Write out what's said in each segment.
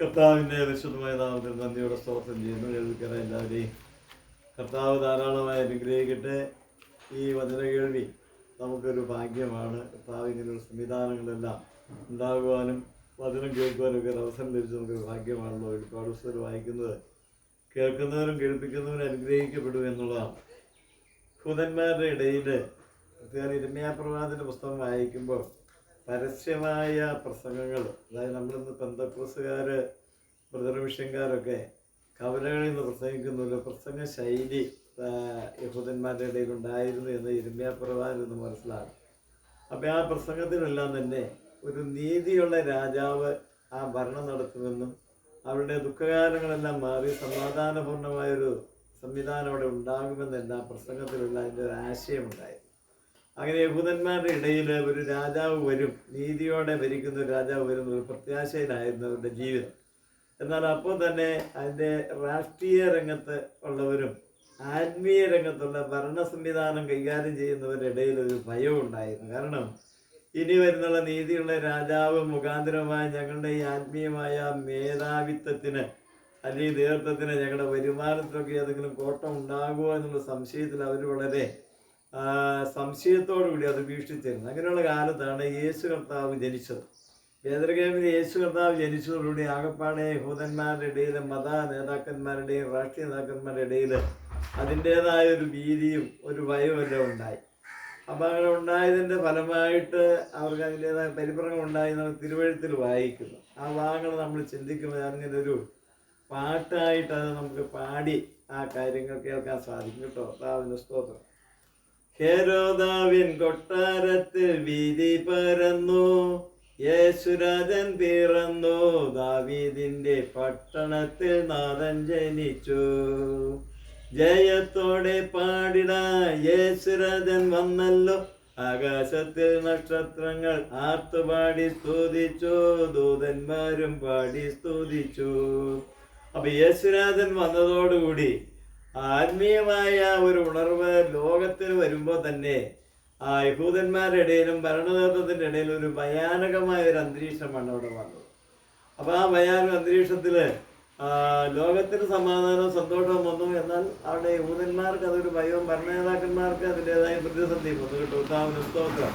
കർത്താവിന്റെ വിശുദ്ധമായ നാമത്തിൽ നന്ദിയോടെ സ്തോത്രം ചെയ്യുന്നു. കേൾവിക്കാരെ എല്ലാവരെയും. കർത്താവ് ധാരാളമായി അനുഗ്രഹിക്കട്ടെ. ഈ വചന കേൾവി നമുക്കൊരു ഭാഗ്യമാണ്. കർത്താവ് ഇങ്ങനെയുള്ള സംവിധാനങ്ങളെല്ലാം ഉണ്ടാകുവാനും വചനം കേൾക്കുവാനും ഒക്കെ ഒരു അവസരം ലഭിച്ച് നമുക്കൊരു ഭാഗ്യമാണല്ലോ ഒരുപാട് പുസ്തകം വായിക്കുന്നത്. കേൾക്കുന്നവരും കേൾപ്പിക്കുന്നവരും അനുഗ്രഹിക്കപ്പെടും എന്നുള്ളതാണ്. ഭൂതന്മാരുടെ ഇടയിൽ പ്രത്യേകം ഇരമ്യാപ്രവാദന്റെ പുസ്തകം വായിക്കുമ്പോൾ പരസ്യമായ പ്രസംഗങ്ങൾ അതായത് നമ്മളിന്ന് പെന്തക്രൂസുകാർ ബ്രദർമിഷൻകാരൊക്കെ കവലകളിൽ നിന്ന് പ്രസംഗിക്കുന്നില്ല പ്രസംഗ ശൈലി യഹൂദന്മാരുടെ ഇടയിൽ ഉണ്ടായിരുന്നു എന്ന് ഇരുമ്യാപ്രവാദം എന്ന് മനസ്സിലാകും. അപ്പം ആ പ്രസംഗത്തിലെല്ലാം തന്നെ ഒരു നീതിയുള്ള രാജാവ് ആ ഭരണം നടത്തുമെന്നും അവരുടെ ദുഃഖകാലങ്ങളെല്ലാം മാറി സമാധാനപൂർണമായൊരു സംവിധാനം അവിടെ ഉണ്ടാകുമെന്നെല്ലാം പ്രസംഗത്തിലുള്ള അതിന്റെ ഒരു ആശയമുണ്ടായി അങ്ങനെ യഹൂദന്മാരുടെ ഇടയിൽ ഒരു രാജാവ് വരും നീതിയോടെ ഭരിക്കുന്ന ഒരു രാജാവ് വരും ഒരു പ്രത്യാശയിലായിരുന്നു അവരുടെ ജീവിതം. എന്നാൽ അപ്പോൾ തന്നെ അതിന്റെ രാഷ്ട്രീയ രംഗത്ത് ഉള്ളവരും ആത്മീയ രംഗത്തുള്ള ഭരണ സംവിധാനം കൈകാര്യം ചെയ്യുന്നവരുടെ ഇടയിൽ ഒരു ഭയം ഉണ്ടായിരുന്നു. കാരണം ഇനി വരുന്നുള്ള നീതിയുള്ള രാജാവ് മുഖാന്തരമായ ഞങ്ങളുടെ ഈ ആത്മീയമായ മേധാവിത്വത്തിന് അല്ലെങ്കിൽ നേതൃത്വത്തിന് ഞങ്ങളുടെ വരുമാനത്തിലൊക്കെ ഏതെങ്കിലും കോട്ടം ഉണ്ടാകുമോ എന്നുള്ള സംശയത്തിൽ അവർ വളരെ ആ, സംശയത്തോടു കൂടി അത് വീക്ഷിച്ചിരുന്നു. അങ്ങനെയുള്ള കാലത്താണ് യേശു കർത്താവ് ജനിച്ചത്. വേദരകേമിൽ യേശു കർത്താവ് ജനിച്ചതോടുകൂടി ആകപ്പാടെ യഹൂദന്മാരുടെ ഇടയിൽ മത നേതാക്കന്മാരുടെയും രാഷ്ട്രീയ നേതാക്കന്മാരുടെ ഇടയിൽ അതിന്റേതായ ഒരു ഭീതിയും ഒരു ഭയവും എല്ലാം ഉണ്ടായി. അപ്പം അങ്ങനെ ഉണ്ടായതിന്റെ ഫലമായിട്ട് അവർക്ക് അതിന്റേതായ പരിഭ്രമം ഉണ്ടായി നമ്മൾ തിരുവഴുത്തിൽ വായിക്കുന്നു. ആ ഭാഗങ്ങൾ നമ്മൾ ചിന്തിക്കുമ്പോൾ അങ്ങനെ ഒരു പാട്ടായിട്ട് അത് നമുക്ക് പാടി ആ കാര്യങ്ങൾ കേൾക്കാൻ സാധിക്കും. കേട്ടോ? താവിന്റെ സ്തോത്രം. ഹേരോദാവിൻ കൊട്ടാരത്തിൽ വീതി പരന്നു. യേശുരാജൻ പിറന്നു. ദാവീദിന്റെ പട്ടണത്തിൽ നാഥൻ ജനിച്ചു. ജയത്തോടെ പാടിട യേശുരാജൻ വന്നല്ലോ. ആകാശത്തിൽ നക്ഷത്രങ്ങൾ ആർത്തുപാടി സ്തുതിച്ചു. ദൂതന്മാരും പാടി സ്തുതിച്ചു. അപ്പൊ യേശുരാജൻ വന്നതോടുകൂടി ആത്മീയമായ ഒരു ഉണർവ് ലോകത്തിന് വരുമ്പോൾ തന്നെ യഹൂദന്മാരുടെ ഇടയിലും ഭരണനേതൃത്വത്തിന്റെ ഇടയിലും ഒരു ഭയാനകമായ ഒരു അന്തരീക്ഷമാണ് അവിടെ വന്നത്. അപ്പോൾ ആ ഭയാനക അന്തരീക്ഷത്തിൽ ലോകത്തിന് സമാധാനവും സന്തോഷവും വന്നു. എന്നാൽ അവിടെ യഹൂദന്മാർക്ക് അതൊരു ഭയവും ഭരണനേതാക്കന്മാർക്ക് അതിന്റെതായ പ്രതിസന്ധി വന്നു കേട്ടോ. സ്തോത്രം.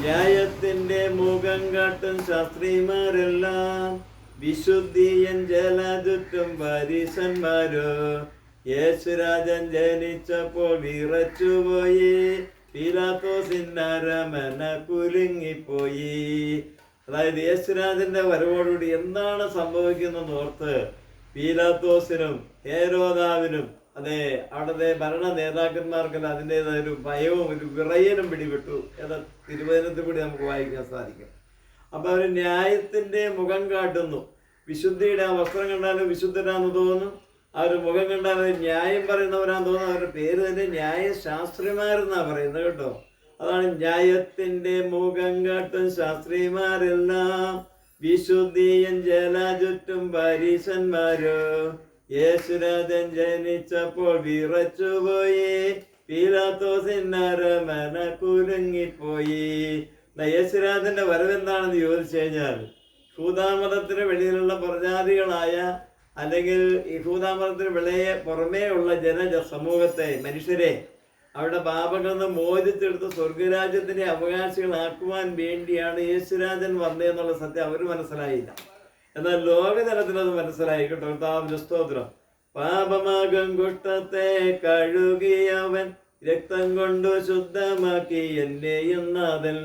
ന്യായത്തിന്റെ മുഖം കാട്ടും ശാസ്ത്രിമാരെല്ലാം വിശുദ്ധിയൻ ജലചുറ്റും പരീശന്മാരോ യേശുരാജൻ ജനിച്ചപ്പോൾ വിറച്ചുപോയി. പിലാത്തോസിന്നരമന കുലുങ്ങിപ്പോയി. അതായത് യേശുരാജന്റെ വരവോടുകൂടി എന്താണ് സംഭവിക്കുന്നത് ഓർത്ത് പീലാത്തോസിനും ഹേരോദാവിനും അതെ അവിടുത്തെ ഭരണ നേതാക്കന്മാർക്കെല്ലാം അതിന്റെതായ ഒരു ഭയവും ഒരു വിറയനും പിടിപെട്ടു. എന്ന തിരുവചനത്തിൽ കൂടി നമുക്ക് വായിക്കാൻ സാധിക്കും. അപ്പൊ അവർ ന്യായത്തിന്റെ മുഖം കാട്ടുന്നു. വിശുദ്ധിയുടെ ആ വസ്ത്രം കണ്ടാലും വിശുദ്ധരാന്ന് തോന്നും. ഒരു മുഖം കണ്ടാൽ ന്യായം പറയുന്നവരാന്ന് തോന്നുന്നു. അവരുടെ പേര് തന്നെ ന്യായ ശാസ്ത്രിമാരെന്നാ പറയുന്നത് കേട്ടോ. അതാണ് ന്യായത്തിന്റെ മുഖം കാട്ടും ശാസ്ത്രിമാരെല്ലാം. വിശുദ്ധിയൻ ജലചുറ്റും പരീശന്മാരോ യേശുരാജൻ ജനിച്ചപ്പോൾ വിറച്ചുപോയി. പീലാത്തോസിന്നരമന കുലുങ്ങിപ്പോയി യേശുരാജന്റെ വരവെന്താണെന്ന് ചോദിച്ചു കഴിഞ്ഞാൽ ഭൂതാമതത്തിന് വെളിയിലുള്ള പ്രജാതികളായ അല്ലെങ്കിൽ യഹൂദാമതത്തിന് വിളയെ പുറമേ ഉള്ള ജന സമൂഹത്തെ മനുഷ്യരെ അവരുടെ പാപങ്ങളിൽ നിന്ന് മോചിച്ചെടുത്ത് സ്വർഗരാജ്യത്തിന്റെ അവകാശികളാക്കുവാൻ വേണ്ടിയാണ് യേശുരാജൻ വന്നതെന്നുള്ള സത്യം അവർ മനസ്സിലായില്ല. എന്നാൽ ലോകതലത്തിൽ അത് മനസ്സിലായി കേട്ടോ കർത്താവിന്റെ സ്തോത്രം. പാപമാകും കുഷ്ടത്തെ കഴുകിയവൻ രക്തം കൊണ്ട് ശുദ്ധമാക്കി എന്നെയും നാഥൻ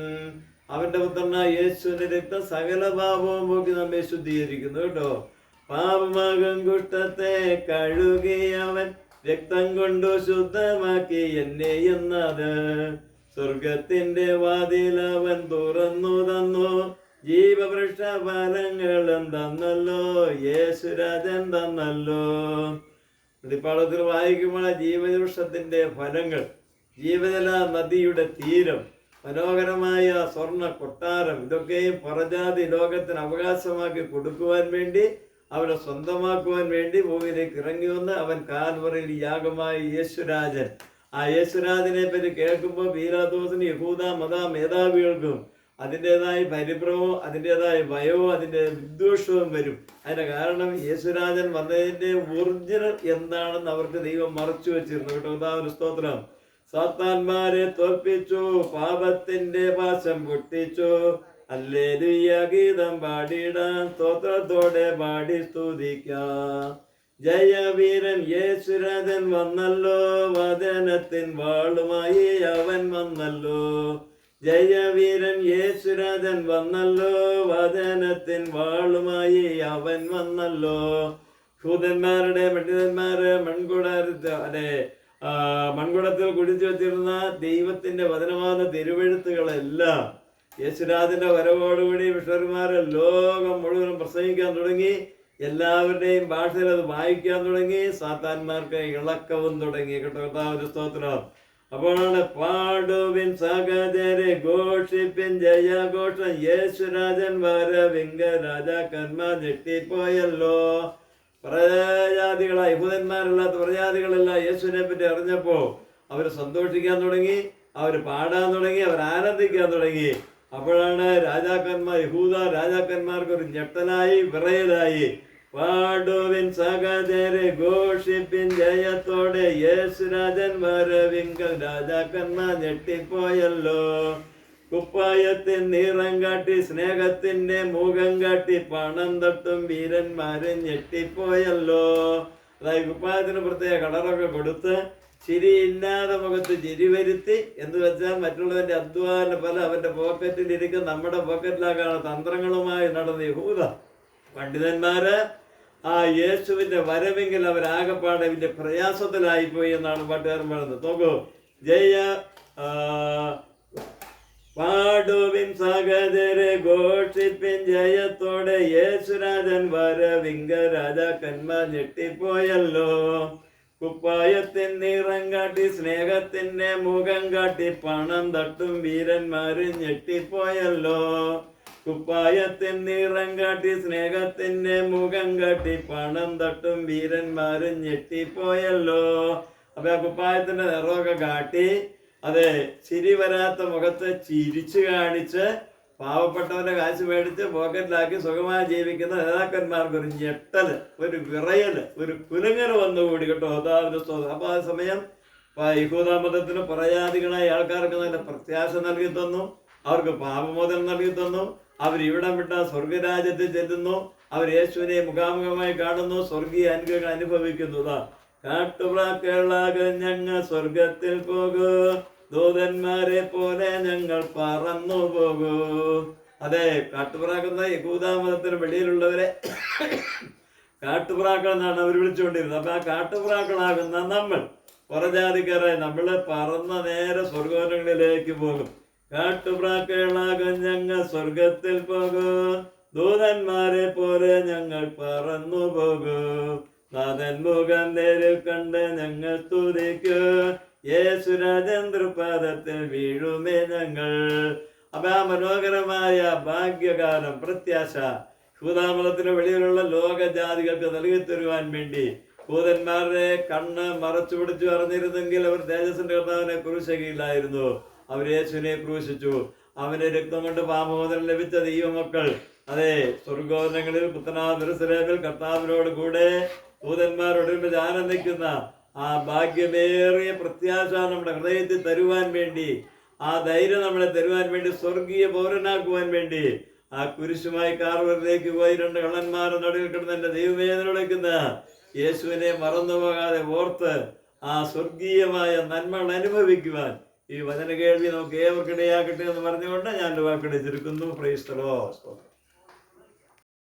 അവന്റെ പുത്രനായ യേശുവിന്റെ രക്തം സകല പാപവും പോക്കി നമ്മെ ശുദ്ധീകരിക്കുന്നു കേട്ടോ. പാപമാകും കുഷ്ടത്തെ കഴുകിയവൻ രക്തം കൊണ്ടു ശുദ്ധമാക്കി എന്നെ എന്നത്. സ്വർഗത്തിന്റെ വാതിലവൻ തുറന്നു തന്നു. ജീവവൃക്ഷ ഫലങ്ങളും തന്നല്ലോ. യേശുരാജൻ തന്നല്ലോ. വെളിപ്പാടത്തിൽ വായിക്കുമ്പോൾ ജീവവൃക്ഷത്തിന്റെ ഫലങ്ങൾ ജീവജല നദിയുടെ തീരം മനോഹരമായ സ്വർണ കൊട്ടാരം ഇതൊക്കെയും പറജാതി ലോകത്തിന് അവകാശമാക്കി കൊടുക്കുവാൻ വേണ്ടി അവനെ സ്വന്തമാക്കുവാൻ വേണ്ടി ഭൂമിയിലേക്ക് ഇറങ്ങി വന്ന് അവൻ കാൽവറയിൽ യാഗമായ യേശുരാജൻ. ആ യേശുരാജനെ പറ്റി കേൾക്കുമ്പോൾ വീരാദോസിന് യഹൂദ മത മേധാവികൾക്കും അതിന്റെതായ പരിഭ്രമവും അതിന്റെതായ ഭയവും അതിന്റെ വിദ്വേഷവും വരും. അതിന്റെ കാരണം യേശുരാജൻ വന്നതിന്റെ ഒറിജിനൽ എന്താണെന്ന് അവർക്ക് ദൈവം മറച്ചു വെച്ചിരുന്നു കേട്ടോ. ഉദാ ഒരു സ്തോത്രം. സാത്താന്മാരെ തോൽപ്പിച്ചു പാപത്തിന്റെ പാശം പൊട്ടിച്ചു. അല്ലേലുയ്യ ഗീതം പാടിടാം സ്തോത്രത്തോടെ പാടി സ്തുതിക്കാം. ജയവീരൻ യേശുരഥൻ വന്നല്ലോ വദനത്തിൻ വാളുമായി അവൻ വന്നല്ലോ. ജയവീരൻ യേശുരഥൻ വന്നല്ലോ വദനത്തിൻ വാളുമായി അവൻ വന്നല്ലോ. ശൂതന്മാരുടെ പണ്ഡിതന്മാര് മൺകുടത്ത് അതെ മൺകുടത്തിൽ കുടിച്ചു വെച്ചിരുന്ന ദൈവത്തിന്റെ വചനമാകുന്ന തിരുവെഴുത്തുകളെല്ലാം. യേശുരാജന്റെ വരവോടുകൂടി വിഷ്ണുമാരെ ലോകം മുഴുവനും പ്രസംഗിക്കാൻ തുടങ്ങി എല്ലാവരുടെയും ഭാഷയിൽ അത് വായിക്കാൻ തുടങ്ങി സാത്താന്മാർക്ക് ഇളക്കവും തുടങ്ങി. കേട്ടോ കർത്താവിന്റെ സ്തോത്രം. അപ്പോഴാണ് പാടുവിൻ സഹചരെ ഘോഷിപ്പിൻ ജയാഘോഷം. യേശുരാജൻ വരവിംഗ രാജാക്കന്മാർ ഞെട്ടിപ്പോയല്ലോ. പ്രജാതികളായ യഹൂദന്മാരല്ലാത്ത പ്രജാതികളെല്ലാം യേശുവിനെ പറ്റി അറിഞ്ഞപ്പോ അവർ സന്തോഷിക്കാൻ തുടങ്ങി അവർ പാടാൻ തുടങ്ങി അവർ ആനന്ദിക്കാൻ തുടങ്ങി. അപ്പോഴാണ് രാജാക്കന്മാർ യഹൂദ രാജാക്കന്മാർക്ക് ഒരു ഞെട്ടലായി വിറയലായി. പാടുവിൻ സഹചരെ ഘോഷിപ്പിൻ ജയത്തോടെ യേശുരാജൻ വരവിങ്കൽ രാജാക്കന്മാർ ഞെട്ടിപ്പോയല്ലോ. കുപ്പായത്തിൻ നീറം കാട്ടി സ്നേഹത്തിന്റെ മുഖം കാട്ടി പണം തട്ടും വീരന്മാരെ ഞെട്ടിപ്പോയല്ലോ. അതായത് കുപ്പായത്തിന് പ്രത്യേക കളറൊക്കെ കൊടുത്ത് ചിരിയില്ലാതെ മുഖത്ത് ചിരി വരുത്തി എന്ന് വെച്ചാൽ മറ്റുള്ളവന്റെ അധ്വാന ഫലം അവന്റെ പോക്കറ്റിൽ ഇരിക്കും. നമ്മുടെ പോക്കറ്റിലാക്കാണ് തന്ത്രങ്ങളുമായി നടന്ന യഹൂദ പണ്ഡിതന്മാര് ആ യേശുവിന്റെ വരവെങ്കിൽ അവരാകപ്പാടെ ഇതിന്റെ പ്രയാസത്തിലായിപ്പോയി എന്നാണ് പാട്ടുകാരൻ പറയുന്നത്. നോക്കൂ ജയ പാടുവിൻ സഹചരെ ഘോഷിപ്പിൻ ജയത്തോടെ യേശുരാജൻ വരവിംഗ രാജാക്കന്മാർ ഞെട്ടിപ്പോയല്ലോ. കുപ്പായത്തിൻ നിറം കാട്ടി സ്നേഹത്തിന്റെ മുഖം കാട്ടി പണം തട്ടും വീരന്മാര് ഞെട്ടിപ്പോയല്ലോ. കുപ്പായത്തിൻ നിറം കാട്ടി സ്നേഹത്തിന്റെ മുഖം കാട്ടി പണം തട്ടും വീരന്മാര് ഞെട്ടിപ്പോയല്ലോ. അപ്പൊ ആ കുപ്പായത്തിന്റെ നിറമൊക്കെ കാട്ടി അതെ ചിരി വരാത്ത മുഖത്ത് ചിരിച്ചു കാണിച്ച് പാവപ്പെട്ടവന്റെ കാശ് മേടിച്ച് പോക്കറ്റിലാക്കി സുഖമായി ജീവിക്കുന്ന നേതാക്കന്മാർക്ക് ഒരു ഞെട്ടൽ ഒരു വിറയൽ ഒരു കുലങ്ങന് വന്നുകൂടി കേട്ടോ. സ്തോത്രം അപ്പൊ ആ സമയം യഹൂദാമതത്തിന് പ്രയാധികളായ ആൾക്കാർക്ക് നല്ല പ്രത്യാശ നൽകി തന്നു. അവർക്ക് പാപമോചനം നൽകി തന്നു. അവർ ഇവിടം വിട്ട സ്വർഗരാജ്യത്തിൽ ചെല്ലുന്നു. അവർ യേശുവിനെ മുഖാമുഖമായി കാണുന്നു. സ്വർഗീയ അനുഗ്രഹങ്ങൾ അനുഭവിക്കുന്നു. കാട്ടുപ്രാക്കളാകെ ഞങ്ങൾ സ്വർഗത്തിൽ പോകൂ. ദൂതന്മാരെ പോലെ ഞങ്ങൾ പറന്നു പോകൂ. അതെ കാട്ടുപ്രാക്കുന്ന യഹൂദാമതത്തിന് വെളിയിലുള്ളവരെ കാട്ടുപ്രാക്കൾ എന്നാണ് അവർ വിളിച്ചുകൊണ്ടിരുന്നത്. അപ്പൊ ആ കാട്ടുപ്രാക്കളാകുന്ന നമ്മൾ പുറജാതിക്കാരായി നമ്മൾ പറന്ന നേരെ സ്വർഗോരങ്ങളിലേക്ക് പോകും. കാട്ടുപ്രാക്കളാകും ഞങ്ങൾ സ്വർഗത്തിൽ പോകൂ. ദൂതന്മാരെ പോലെ ഞങ്ങൾ പറന്നു പോകൂ. നാഥൻ മുഖം നേരിൽ കണ്ട് ഞങ്ങൾ സ്തുതിക്കൂ. യേശുരാജേന്ദ്രപാദത്തിൽ വീഴുമേ ഞങ്ങൾ. അപ്പൊ ആ മനോഹരമായ ഭാഗ്യകാലം പ്രത്യാശ. ഭൂതാമലത്തിന് വെളിയിലുള്ള ലോകജാതികൾക്ക് നൽകി തരുവാൻ വേണ്ടി ഭൂതന്മാരുടെ കണ്ണ് മറച്ചു പിടിച്ചു അറിഞ്ഞിരുന്നെങ്കിൽ അവർ തേജസ്സിന്റെ കർത്താവിനെ ക്രൂശകയില്ലായിരുന്നു അവർ യേശുവിനെ ക്രൂശിച്ചു. അവന്റെ രക്തം കൊണ്ട് പാമോദനം ലഭിച്ച ദൈവമക്കൾ. അതെ സ്വർഗോദനങ്ങളിൽ പുത്തനാദുരസലേമിൽ കർത്താവിനോട് കൂടെ ദൂതന്മാരോട് ആനന്ദിക്കുന്ന ആ ഭാഗ്യമേറിയ പ്രത്യാശ നമ്മുടെ ഹൃദയത്തിൽ തരുവാൻ വേണ്ടി ആ ധൈര്യം നമ്മളെ തരുവാൻ വേണ്ടി സ്വർഗീയ പൗരനാക്കുവാൻ വേണ്ടി ആ കുരിശുമായി കാർവറിലേക്ക് പോയി രണ്ട് കള്ളന്മാരുടെ നടുവിൽ കിടന്ന് എന്റെ ദൈവവേദന വിളിക്കുന്ന യേശുവിനെ മറന്നു പോകാതെ ഓർത്ത് ആ സ്വർഗീയമായ നന്മകൾ അനുഭവിക്കുവാൻ ഈ വചന കേൾവി നമുക്ക് ഏവർക്കിടയാക്കട്ടെ എന്ന് പറഞ്ഞുകൊണ്ട് ഞാൻ എന്റെ വാക്കിടെ ചുരുക്കുന്നു. പ്രൈസ്തലോ